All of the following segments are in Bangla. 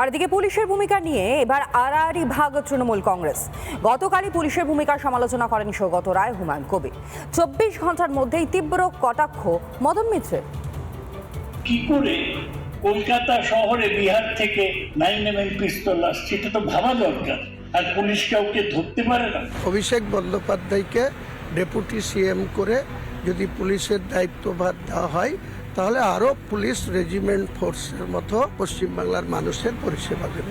আর এদিকে পুলিশের ভূমিকা নিয়ে এবার আড়াআড়ি ভাগ তৃণমূল কংগ্রেস। গতকালই পুলিশের ভূমিকার সমালোচনা করেন সৌগত রায় হুমায়ুন কবির। চব্বিশ ঘণ্টার মধ্যেই তীব্র কটাক্ষ মদন মিত্রের। কি করে কলকাতা শহরে বিহার থেকে নাইন এম এম পিস্তল আসছে এটা তো ভাবা দরকার। আর পুলিশ কাউকে ধরতে পারে না। অভিষেক বন্দ্যোপাধ্যায়কে ডেপুটি সিএম করে যদি পুলিশের দায়িত্বভার দেওয়া হয় তাহলে আরও পুলিশ রেজিমেন্ট ফোর্সের মতো পশ্চিমবাংলার মানুষের পরিষেবা দেবে।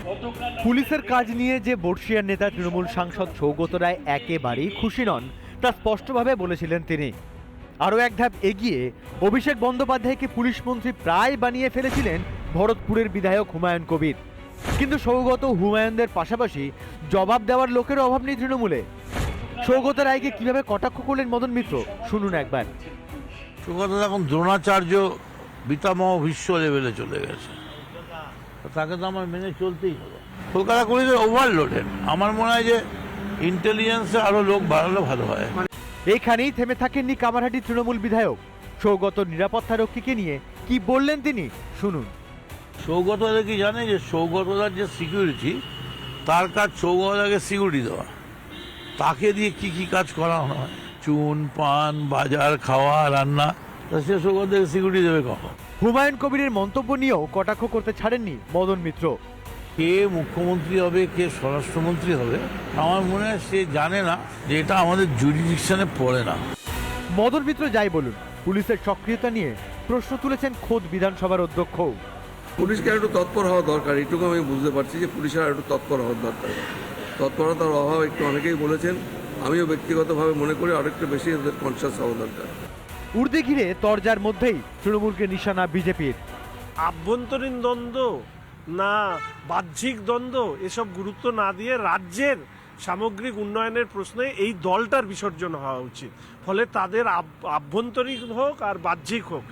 পুলিশের কাজ নিয়ে যে বর্ষিয়ার নেতা তৃণমূল সাংসদ সৌগত রায় একেবারেই খুশি নন, তা স্পষ্টভাবে বলেছিলেন তিনি। আরও এক ধাপ এগিয়ে অভিষেক বন্দ্যোপাধ্যায়কে পুলিশ মন্ত্রী প্রায় বানিয়ে ফেলেছিলেন ভরতপুরের বিধায়ক হুমায়ুন কবির। কিন্তু সৌগত হুমায়ুনদের পাশাপাশি জবাব দেওয়ার লোকের অভাব নেই তৃণমূলে। সৌগত রায়কে কীভাবে কটাক্ষ করলেন মদন মিত্র, শুনুন একবার। সুগত এখন দ্রোণাচার্য পিতামহ বিশ্ব লেভেলে চলে গেছে। তাকে তো আমার মেনে চলতেই হবে। কলকাতা পুলিশ ওভারলোডেড আমার মনে হয় যে ইন্টেলিজেন্সে আরও লোক বাড়ালে ভালো হয়। এইখানেই থেমে থাকেননি কামারহাটি তৃণমূল বিধায়ক। সৌগত নিরাপত্তা রক্ষীকে নিয়ে কি বললেন তিনি? শুনুন। সৌগতদা কি জানে যে সৌগতদার যে সিকিউরিটি তার কাজ সৌগতদাকে সিকিউরিটি দেওয়া। তাকে দিয়ে কি কি কাজ করানো হয়? চুন পান বাজার খাওয়া রান্না। তা সে সৌগতদাকে সিকিউরিটি দেবে কখন? হুমায়ুন কবিরের মন্তব্য নিয়েও কটাক্ষ করতে ছাড়েননি মদন মিত্র। কে মুখ্যমন্ত্রী হবে কে স্বরাষ্ট্রমন্ত্রী হবে আমার মনে হয় সে জানে না যে এটা আমাদের জুরিডিকশনে পড়ে না। মদন মিত্র যাই বলুন পুলিশের সক্রিয়তা নিয়ে প্রশ্ন তুলেছেন খোদ বিধানসভার অধ্যক্ষ। পুলিশকে আর একটু তৎপর হওয়া দরকার এইটুকু আমি বুঝতে পারছি যে পুলিশের আর একটু তৎপর হওয়ার দরকার। তৎপরতার অভাব একটু অনেকেই বলেছেন আমিও ব্যক্তিগতভাবে মনে করি আরেকটু বেশি এদের কনসিয়াস হওয়া দরকার। উর্দি ঘিরে তরজার মধ্যেই তৃণমূলকে নিশানা বিজেপির। আভ্যন্তরীণ দ্বন্দ্ব না বাহ্যিক দ্বন্দ্ব এসব গুরুত্ব না দিয়ে রাজ্যের সামগ্রিক উন্নয়নের প্রশ্নে এই দলটার বিসর্জন হওয়া উচিত। ফলে তাদের আভ- আভ্যন্তরীণ হোক আর বাহ্যিক হোক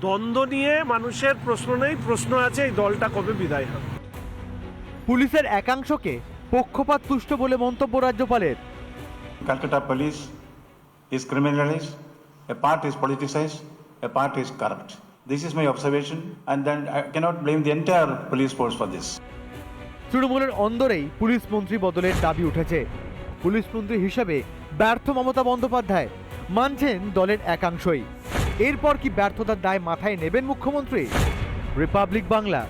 দ্বন্দ্ব নিয়ে মানুষের প্রশ্ন নেই প্রশ্ন আছে এই দলটা কবে বিদায় হবে। পুলিশের একাংশকে পক্ষপাত তুষ্ট বলে মন্তব্য রাজ্যপালের। Calcutta police is criminalized, a part is politicized, a part is corrupt. This is my observation, and then I cannot blame the entire police force for this. তৃণমূলের অন্দরেই পুলিশ মন্ত্রী বদলের দাবি উঠেছে পুলিশ মন্ত্রী হিসেবে ব্যর্থ মমতা বন্দ্যোপাধ্যায় মানছেন দলের একাংশই এরপর কি ব্যর্থতার দায় মাথায় নেবেন মুখ্যমন্ত্রী রিপাবলিক বাংলা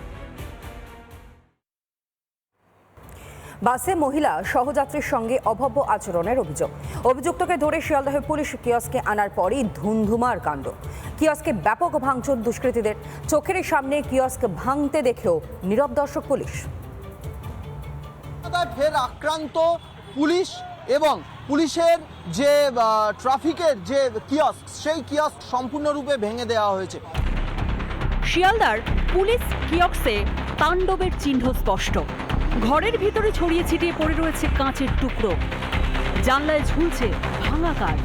বাসে মহিলা সহযাত্রীর সঙ্গে অভব্য আচরণের অভিযোগ। অভিযুক্তকে ধরে শিয়ালদহে পুলিশ কিয়স্কে আনার পরই ধুন্ধুমার কাণ্ড। কিয়স্কে ব্যাপক ভাঙচুর দুষ্কৃতীদের। চোখের সামনে কিয়স্ক ভাঙতে দেখেও নীরব দর্শক পুলিশ। ফের আক্রান্ত পুলিশ এবং পুলিশের যে ট্রাফিকের যে কিয়স্ক সেই কিয়স্ক সম্পূর্ণরূপে ভেঙে দেওয়া হয়েছে। শিয়ালদার পুলিশ কিয়ক্সে তাণ্ডবের চিহ্ন স্পষ্ট। ঘরের ভিতরে ছড়িয়ে ছিটিয়ে পড়ে রয়েছে কাঁচের টুকরো। জানলায় ঝুলছে ভাঙা কাজ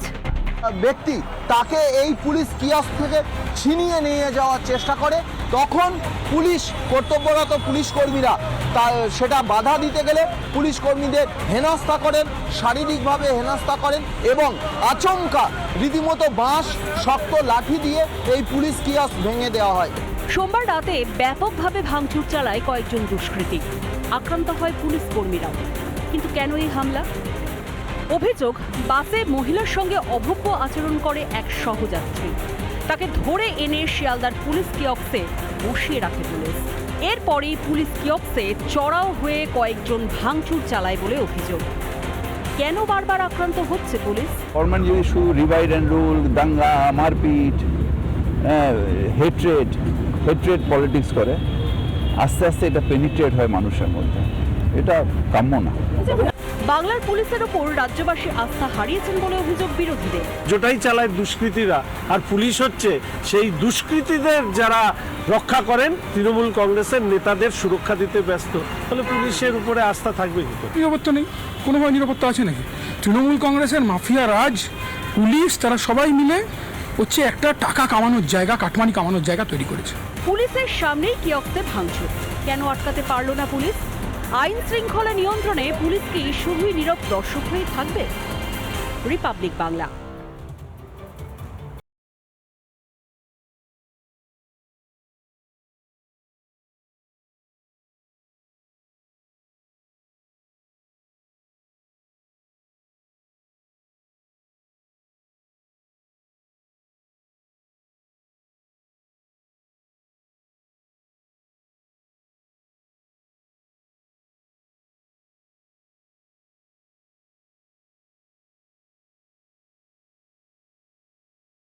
ব্যক্তি তাকে এই পুলিশ কিয়স্ক থেকে ছিনিয়ে নিয়ে যাওয়ার চেষ্টা করে। তখন পুলিশ কর্তব্যরত পুলিশ কর্মীরা তা সেটা বাধা দিতে গেলে পুলিশ কর্মীদের হেনস্থা করেন শারীরিকভাবে হেনস্থা করেন এবং আচমকা রীতিমতো বাঁশ শক্ত লাঠি দিয়ে এই পুলিশ কিয়স্ক ভেঙে দেওয়া হয়। সোমবার রাতে ব্যাপকভাবে ভাঙচুর চালায় কয়েকজন দুষ্কৃতী। আক্রান্ত হয় পুলিশ কর্মীরাও। কিন্তু কেন এই হামলা? অভিযোগ, বাসে মহিলার সঙ্গে অভব্য আচরণ করে এক সহযাত্রী। তাকে ধরে এনে শিয়ালদার পুলিশ কিয়ক্সে বসিয়ে রাখে পুলিশ। এরপরেই পুলিশ কিয়ক্সে চড়াও হয়ে কয়েকজন ভাঙচুর চালায় বলে অভিযোগ। কেন বারবার আক্রান্ত হচ্ছে পুলিশ? ফরম্যান যদি রিভাইড অ্যান্ড রুল, দাঙ্গা, মারপিট হেট্রেড হেট্রেড পলিটিক্স করে। আস্তে আস্তে এটা পেনিট্রেট হয় মানুষের মধ্যে। এটা কাম্য না। বাংলার পুলিশের ওপর রাজ্যবাসী আস্থা হারিয়েছেন বলে অভিযোগ বিরোধীদের। যেটাই চালায় দুষ্কৃতীরা। আর পুলিশ হচ্ছে সেই দুষ্কৃতীদের যারা রক্ষা করেন তৃণমূল কংগ্রেসের নেতাদের সুরক্ষা দিতে ব্যস্ত। তাহলে পুলিশের উপরে আস্থা থাকবে কি? নিরাপত্তা নেই। কোনোভাবে নিরাপত্তা আছে নাকি? তৃণমূল কংগ্রেসের মাফিয়া রাজ পুলিশ তারা সবাই মিলে হচ্ছে একটা টাকা কামানোর জায়গা কাটমানি কামানোর জায়গা তৈরি করেছে। পুলিশের সামনেই কিয়ক্তে ভাঙচুর। কেন আটকাতে পারল না পুলিশ? আইন শৃঙ্খলা নিয়ন্ত্রণে পুলিশ কি শুধুই নীরব দর্শক হয়ে থাকবে। রিপাবলিক বাংলা।